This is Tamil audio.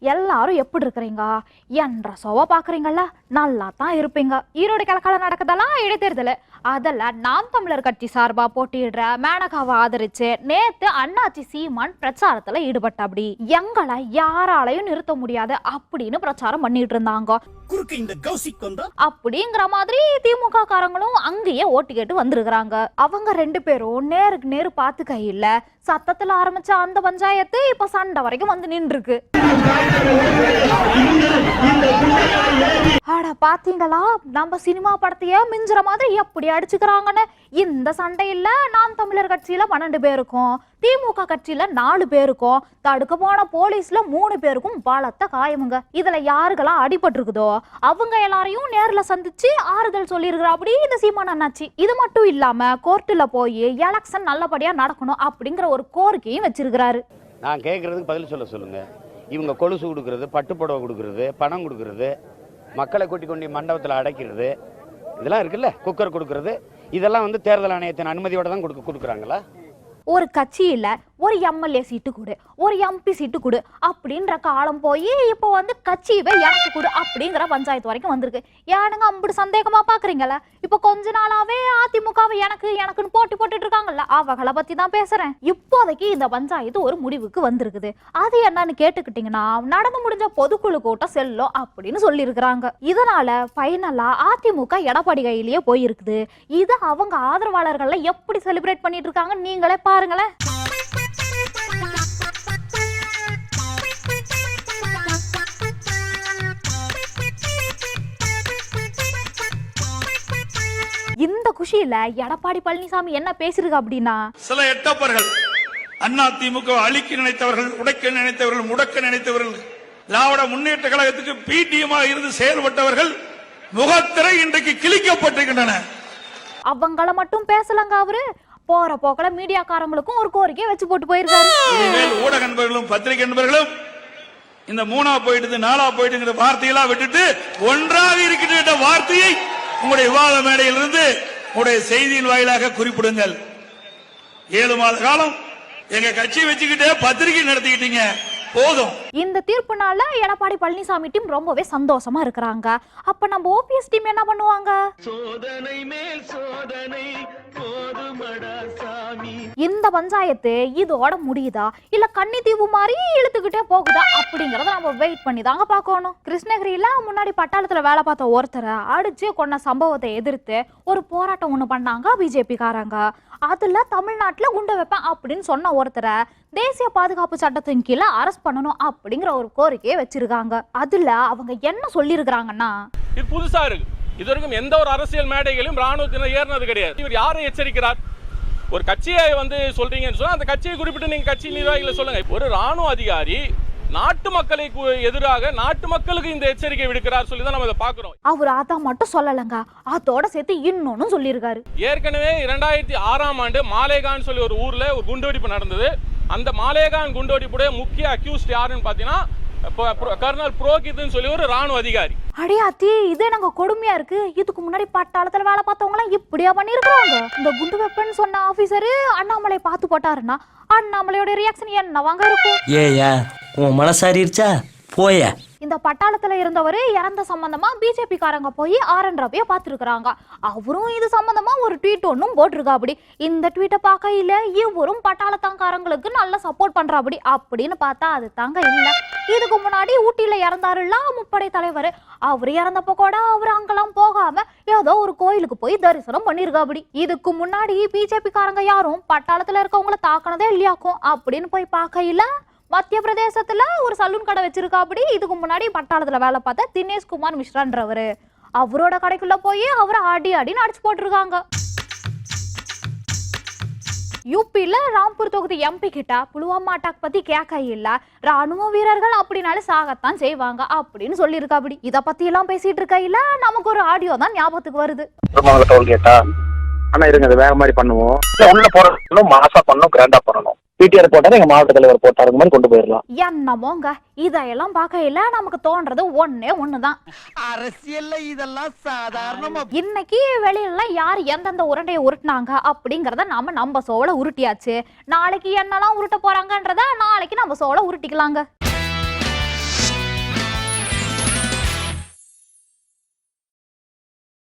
எல்லாரும் எப்படி இருக்கிறீங்க? என்ற சோவ பாக்குறீங்கல்ல நல்லா தான் இருப்பீங்க. ஈரோடு கிழக்கால நடக்குதெல்லாம் இடைத்தேர்தல். அதில் நாம் தமிழர் கட்சி சார்பாக போட்டியிடுற மேனகாவை ஆதரிச்சு நேற்று அண்ணாச்சி சீமான் பிரச்சாரத்துல ஈடுபட்டாப்படி எங்களை யாராலையும் நிறுத்த முடியாது அப்படின்னு பிரச்சாரம் பண்ணிட்டு இருந்தாங்க. குறுக்கு இந்த கௌசிக் வந்தா? அப்படிங்கிற மாதிரி திமுக காரங்களும் அங்கேயே ஓட்டு கேட்டு வந்திருக்கிறாங்க. அவங்க ரெண்டு பேரும் நேருக்கு நேரு பார்த்து கையில சத்தத்துல ஆரம்பிச்ச அந்த பஞ்சாயத்து இப்ப சண்டை வரைக்கும் வந்து நின்றுருக்கு. அட பாத்தீங்களா? நம்ம சினிமா படத்தையே மிஞ்சுற மாதிரி எப்படி அடிச்சுக்கிறாங்கன்னு? இந்த சண்டையில நாம் தமிழர் கட்சியில பன்னெண்டு பேருக்கும் திமுக கட்சியில நாலு பேருக்கும் தடுக்க போன போலீஸ்ல மூணு பேருக்கும் பலத்த காயமுங்க. இதுல யாருக்கெல்லாம் அடிபட்டிருக்குதோ? அவங்க எல்லாரையும் நேர்ல சந்திச்சு ஆறுதல் சொல்லியிருக்கிறா அப்படி இந்த சீமான் அண்ணாச்சி. இது மட்டும் இல்லாம கோர்ட்டுல போய் எலெக்ஷன் நல்லபடியா நடக்கணும் அப்படிங்கிற ஒரு கோரிக்கையும் வச்சிருக்கிறாரு. நான் கேட்குறதுக்கு பதில் சொல்ல சொல்லுங்கள் இவங்க கொலுசு கொடுக்கறது பட்டுப்புடவை கொடுக்கறது பணம் கொடுக்கறது மக்களை கூட்டி கொண்டு மண்டபத்தில் அடைக்கிறது இதெல்லாம் இருக்குல்ல? குக்கர் கொடுக்கறது இதெல்லாம் வந்து தேர்தல் ஆணையத்தின் அனுமதியோட தான் கொடுக்க கொடுக்குறாங்களா? ஒரு கட்சியில ஒரு எம்எல்ஏ சீட்டு கொடு ஒரு எம்பி சீட்டு கொடு அப்படின்ற காலம் போய் இப்போ வந்து கட்சியவே எனக்கு கொடு அப்படிங்கிற பஞ்சாயத்து வரைக்கும் வந்திருக்கு. ஏனுங்க அப்படி சந்தேகமா பாக்குறீங்கல்ல இப்போ கொஞ்ச நாளாவே அதிமுகவை எனக்கு எனக்குன்னு போட்டி போட்டுட்டு இருக்காங்கல்ல அவகளை பத்தி தான் பேசுறேன். இப்போதைக்கு இந்த பஞ்சாயத்து ஒரு முடிவுக்கு வந்திருக்குது. அது என்னன்னு கேட்டுக்கிட்டீங்கன்னா நடந்து முடிஞ்ச பொதுக்குழு கூட்டம் செல்லும் அப்படின்னு சொல்லியிருக்கிறாங்க. இதனால ஃபைனலாக அதிமுக எடப்பாடி கையிலேயே போயிருக்குது. இது அவங்க ஆதரவாளர்கள்லாம் எப்படி செலிப்ரேட் பண்ணிட்டு இருக்காங்க நீங்களே பாருங்களேன். குஷியில எடப்பாடி பழனிசாமி என்ன பேசிருக்கு அப்படின்னா? சில எட்டப்பர்கள் அண்ணா திமுக அழிக்க நினைத்தவர்கள் உடைக்க நினைத்தவர்கள் முடக்க நினைத்தவர்கள் திராவிட முன்னேற்ற கழகத்துக்கு பிடிஎமாக இருந்து செயல்பட்டவர்கள் முகத்திரை இன்றைக்கு கிழிக்கப்பட்டிருக்கின்றன. அவங்கள மட்டும் பேசலங்க அவரு. போற போக்கல மீடியாக்காரங்களுக்கும் ஒரு கோரிக்கை வச்சு போட்டு போயிருக்காரு. இனிமேல் ஊடக நண்பர்களும் பத்திரிகை நண்பர்களும் இந்த மூணா போயிட்டு நாலா போயிட்டுங்கிற வார்த்தையெல்லாம் விட்டுட்டு ஒன்றாக இருக்கின்ற வார்த்தையை உங்களுடைய விவாத மேடையிலிருந்து உங்களுடைய செய்தியின் வாயிலாக குறிப்பிடுங்கள். ஏழு மாத காலம் எங்க கட்சி வச்சுக்கிட்டே பத்திரிகை நடத்திக்கிட்டீங்க. போதும். இந்த தீர்ப்புனால எடப்பாடி பழனிசாமி டீம் ரொம்பவே சந்தோஷமா இருக்கிறாங்க. அப்ப நம்ம ஓபிஎஸ் டீம் என்ன பண்ணுவாங்க? சோதனை மேல் சோதனை இந்த பஞ்சாயத்து இதோட முடியுதா? இல்ல கன்னித்தீவு மாதிரி இழுத்துக்கிட்டே போகுதா? அப்படிங்கறத நம்ம வெயிட் பண்ணி தாங்க பார்க்கணும். கிருஷ்ணகிரியில முன்னாடி பட்டாளத்துல வேலை பார்த்த ஒருத்தரை அடிச்சு கொன்ன சம்பவத்தை எதிர்த்து ஒரு போராட்டம் ஒண்ணு பண்ணாங்க பிஜேபி காரங்க. அதுல தமிழ்நாட்டுல குண்டு வைப்பேன் அப்படின்னு சொன்ன ஒருத்தரை தேசிய பாதுகாப்பு சட்டத்தின் கீழே பண்ணணும் அப்படிங்கிற ஒரு கோரிக்கையை வச்சிருக்காங்க. அதுல அவங்க என்ன சொல்லியிருக்கிறாங்கன்னா இது புதுசா இருக்கு. இது வரைக்கும் எந்த ஒரு அரசியல் மேடைகளிலும் ராணுவத்தினர் ஏறினது கிடையாது. இவர் யாரை எச்சரிக்கிறார்? ஒரு கட்சியை வந்து சொல்றீங்கன்னு சொன்னா அந்த கட்சியை குறிப்பிட்டு நீங்க கட்சி நிர்வாகிகளை சொல்லுங்க. ஒரு ராணுவ அதிகாரி நாட்டு மக்களை எதிராக நாட்டு மக்களுக்கு இந்த எச்சரிக்கை விடுக்கிறார் சொல்லி தான் நம்ம இதை பார்க்கிறோம். அவர் அதான் மட்டும் சொல்லலைங்க. அதோட சேர்த்து இன்னொன்னு சொல்லியிருக்காரு ஏற்கனவே இரண்டாயிரத்தி ஆறாம் ஆண்டு மாலேகான் சொல்லி ஒரு ஊர்ல ஒரு குண்டுவெடிப்பு நடந்தது. அந்த மாலேகான் குண்டுவெடிப்புடைய முக்கிய அக்யூஸ்ட் யாருன்னு பாத்தீங்கன்னா இப்போ ப்ரோ- கர்னல் புரோகித்னு சொல்லி ஒரு ராணுவ அதிகாரி. அடியாத்தி இது நாங்க கொடுமையா இருக்கு. இதுக்கு முன்னாடி பட்டாளத்துல வேலை பார்த்தவங்க எல்லாம் இப்படியா பண்ணிருக்காங்க இந்த குண்டு வெப்பன் சொன்ன ஆபீசரு அண்ணாமலை பார்த்து போட்டாருன்னா அண்ணாமலையோட ரியாக்ஷன் என்னவாங்க இருக்கும்? ஏயா உன் மனசாரிருச்சா? போய. இந்த பட்டாளத்துல இருந்தவர் இறந்த சம்பந்தமா பிஜேபி காரங்க போய் ஆர் என் ரவியை பார்த்துருக்குறாங்க. அவரும் இது சம்பந்தமா ஒரு ட்வீட் ஒன்றும் போட்டிருக்காப்படி இந்த ட்வீட்டை பார்க்கையில இவரும் பட்டாளத்தாங்காரங்களுக்கு நல்லா சப்போர்ட் பண்றாப்படி அப்படின்னு பார்த்தா அது தாங்க இல்லை. இதுக்கு முன்னாடி ஊட்டியில இறந்தாருல்ல முப்படை தலைவர். அவர் இறந்தப்ப கூட அவர் அங்கெல்லாம் போகாம ஏதோ ஒரு கோயிலுக்கு போய் தரிசனம் பண்ணிருக்காப்படி இதுக்கு முன்னாடி பிஜேபி காரங்க யாரும் பட்டாளத்துல இருக்கவங்கள தாக்கினதே இல்லையாக்கும் அப்படின்னு போய் பார்க்கையில மத்திய பிரதேசத்துல ஒரு சலூன் கடை வச்சிருக்காப்படி. இதுக்கு முன்னாடி பட்டாளத்துல வேலை பார்த்த தினேஷ் குமார் மிஸ்ரான்றவரு அவரோட கடைக்குள்ள போய் அவரை ஆடி ஆடி அடிச்சு போட்டிருக்காங்க. யூபியில் ராம்பூர் தொகுதி எம்பி கிட்ட புலுவாமா அட்டாக் பத்தி கேட்க இல்ல. ராணுவ வீரர்கள் அப்படினாலே சாகத்தான் செய்வாங்க அப்படின்னு சொல்லியிருக்காப்படி. இத பத்தி எல்லாம் பேசிட்டு இருக்கையில நமக்கு ஒரு ஆடியோ தான் ஞாபகத்துக்கு வருது. டோல் கேட்டா இருங்க வேற மாதிரி பண்ணுவோம். உள்ள போறோம் மாசா பண்ணணும் கிராண்டா பண்ணணும். பிடிஆர் போட்டாரு எங்க மாவட்ட தலைவர் போட்டாரு மாதிரி கொண்டு போயிடலாம். என்னமோங்க இதையெல்லாம் பார்க்கையில நமக்கு தோன்றது ஒண்ணே ஒண்ணுதான். அரசியல்ல இதெல்லாம் சாதாரணமா இன்னைக்கு வெளியில யார் எந்தெந்த உருண்டையை உருட்டுனாங்க அப்படிங்கறத நாம நம்ம சோள உருட்டியாச்சு. நாளைக்கு என்னெல்லாம் உருட்ட போறாங்கன்றத நாளைக்கு நம்ம சோள உருட்டிக்கலாங்க.